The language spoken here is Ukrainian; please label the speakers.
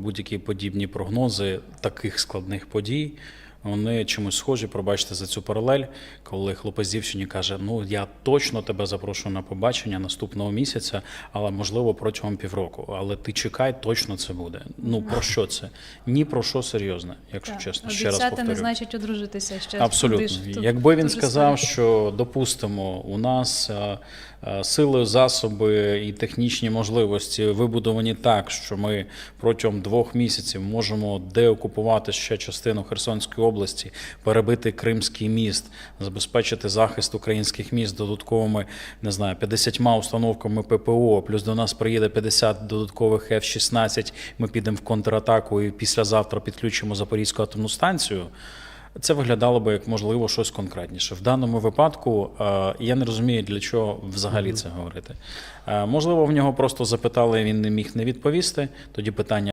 Speaker 1: будь-які подібні прогнози таких складних подій. Вони чимось схожі, пробачте за цю паралель, коли хлопець дівчині каже: Ну я точно тебе запрошую на побачення наступного місяця, але можливо протягом півроку. Але ти чекай, точно це буде. Ну про що це? Ні про що серйозне, якщо
Speaker 2: Так,
Speaker 1: чесно. Ще раз
Speaker 2: Обіцяти
Speaker 1: повторю.
Speaker 2: не значить одружитися. Ще
Speaker 1: Абсолютно.
Speaker 2: тут-
Speaker 1: Якби він сказав,
Speaker 2: історію.
Speaker 1: що допустимо, у нас сили, засоби і технічні можливості вибудовані так, що ми протягом двох місяців можемо деокупувати ще частину Херсонської області, перебити Кримський міст, забезпечити захист українських міст додатковими, не знаю, 50 установками ППО, плюс до нас приїде 50 додаткових F-16, ми підемо в контратаку і післязавтра підключимо Запорізьку атомну станцію. Це виглядало би як можливо щось конкретніше. В даному випадку е, я не розумію, для чого взагалі це говорити. Е, можливо, в нього просто запитали, він не міг не відповісти. Тоді питання.